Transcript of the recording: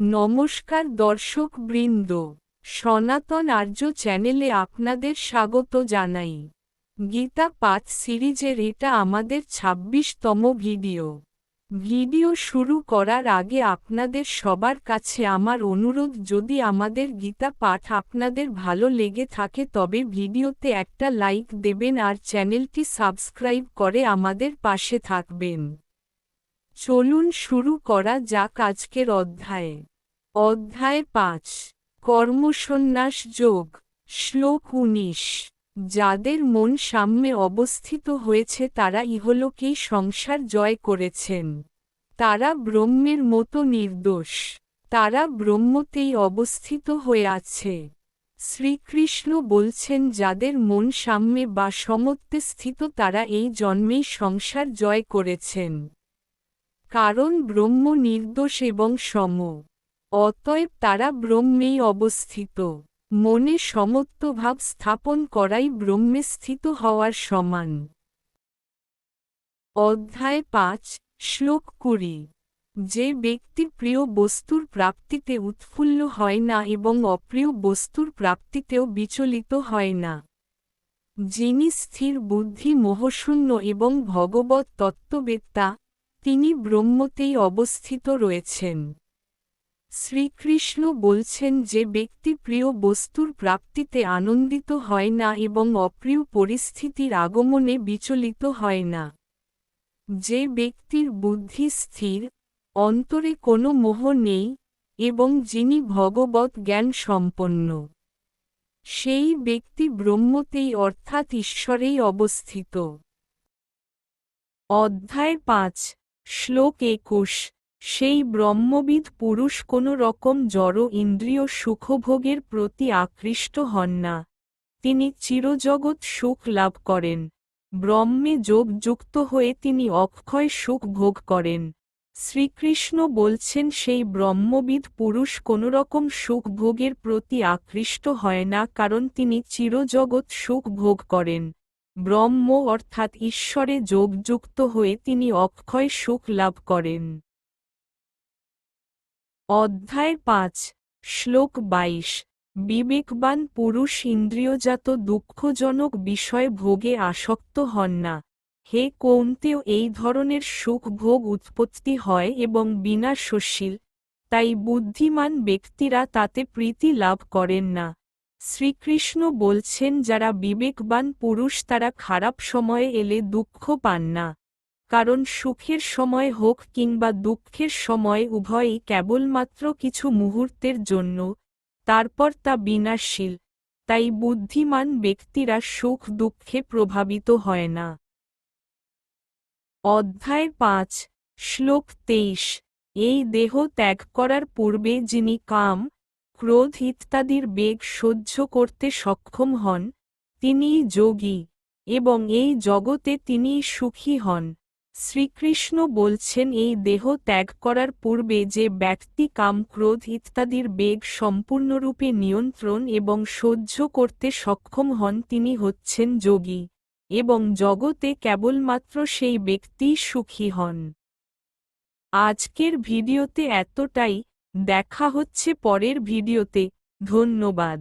নমস্কার দর্শক বৃন্দ, সনাতন আর্য চ্যানেলে আপনাদের স্বাগত জানাই। গীতা পাঠ সিরিজের এটা আমাদের ২৬তম ভিডিও। ভিডিও শুরু করার আগে আপনাদের সবার কাছে আমার অনুরোধ, যদি আমাদের গীতা পাঠ আপনাদের ভালো লেগে থাকে তবে ভিডিওতে একটা লাইক দেবেন আর চ্যানেলটি সাবস্ক্রাইব করে আমাদের পাশে থাকবেন। চলুন শুরু করা যাক আজকের অধ্যায়ে। অধ্যায় পাঁচ। কর্মসন্ন্যাস যোগ। শ্লোক উনিশ। যাদের মন সাম্যে অবস্থিত হয়েছে তারা ইহলোকেই সংসার জয় করেছেন। তারা ব্রহ্মের মতো নির্দোষ। তারা ব্রহ্মতেই অবস্থিত হয়ে আছে। শ্রীকৃষ্ণ বলছেন, যাদের মন সাম্যে বা সমত্বে স্থিত তারা এই জন্মেই সংসার জয় করেছেন। কারণ ব্রহ্ম নির্দোষ এবং সম। অতএব তারা ব্রহ্মেই অবস্থিত। মনে সমত্বভাব স্থাপন করাই ব্রহ্মে স্থিত হওয়ার সমান। অধ্যায় পাঁচ, শ্লোক কুড়ি। যে ব্যক্তি প্রিয় বস্তুর প্রাপ্তিতে উৎফুল্ল হয় না এবং অপ্রিয় বস্তুর প্রাপ্তিতেও বিচলিত হয় না। যিনি স্থির বুদ্ধি মোহশূন্য এবং ভগবত তত্ত্ববেত্তা, তিনি ব্রহ্মতেই অবস্থিত রয়েছেন। শ্রীকৃষ্ণ বলছেন যে ব্যক্তি প্রিয় বস্তুর প্রাপ্তিতে আনন্দিত হয় না এবং অপ্রিয় পরিস্থিতির আগমনে বিচলিত হয় না। যে ব্যক্তির বুদ্ধি স্থির, অন্তরে কোনো মোহ নেই এবং যিনি ভগবত জ্ঞান সম্পন্ন, সেই ব্যক্তি ব্রহ্মতেই অর্থাৎ ঈশ্বরেই অবস্থিত। অধ্যায় পাঁচ, শ্লোক একুশ। সেই ব্রহ্মবিদ পুরুষ কোনো রকম জড় ইন্দ্রিয় সুখভোগের প্রতি আকৃষ্ট হন না। তিনি চিরজগৎ সুখ লাভ করেন। ব্রহ্মে যোগ যুক্ত হয়ে তিনি অক্ষয় সুখ ভোগ করেন। শ্রীকৃষ্ণ বলছেন, সেই ব্রহ্মবিদ পুরুষ কোনোরকম সুখ ভোগের প্রতি আকৃষ্ট হয় না, কারণ তিনি চিরজগৎ সুখ ভোগ করেন। ব্রহ্ম অর্থাৎ ঈশ্বরে যোগযুক্ত হয়ে তিনি অক্ষয় সুখ লাভ করেন। অধ্যায় পাঁচ, শ্লোক বাইশ। বিবেকবান পুরুষ ইন্দ্রিয়জাত দুঃখজনক বিষয় ভোগে আসক্ত হন না। হে কৌন্তেও এই ধরনের সুখ ভোগ উৎপত্তি হয় এবং বিনাশশীল, তাই বুদ্ধিমান ব্যক্তিরা তাতে প্রীতি লাভ করেন না। শ্রীকৃষ্ণ বলছেন, যারা বিবেকবান পুরুষ তারা খারাপ সময়ে এলে দুঃখ পান না। কারণ সুখের সময় হোক কিংবা দুঃখের সময় উভয়ই কেবলমাত্র কিছু মুহূর্তের জন্য, তারপর তা বিনাশীল তাই বুদ্ধিমান ব্যক্তিরা সুখ দুঃখে প্রভাবিত হয় না। অধ্যায় পাঁচ, শ্লোক তেইশ, এই দেহ ত্যাগ করার পূর্বে যিনি কাম, ক্রোধ ইত্যাদির বেগ সহ্য করতে সক্ষম হন, তিনিই যোগী, এবং এই জগতে তিনিই সুখী হন। শ্রীকৃষ্ণ বলছেন, এই দেহ ত্যাগ করার পূর্বে যে ব্যক্তি কাম, ক্রোধ ইত্যাদির বেগ সম্পূর্ণরূপে নিয়ন্ত্রণ এবং সহ্য করতে সক্ষম হন, তিনি হচ্ছেন যোগী এবং জগতে কেবলমাত্র সেই ব্যক্তিই সুখী হন। আজকের ভিডিওতে এতটাই। দেখা হচ্ছে পরের ভিডিওতে। ধন্যবাদ।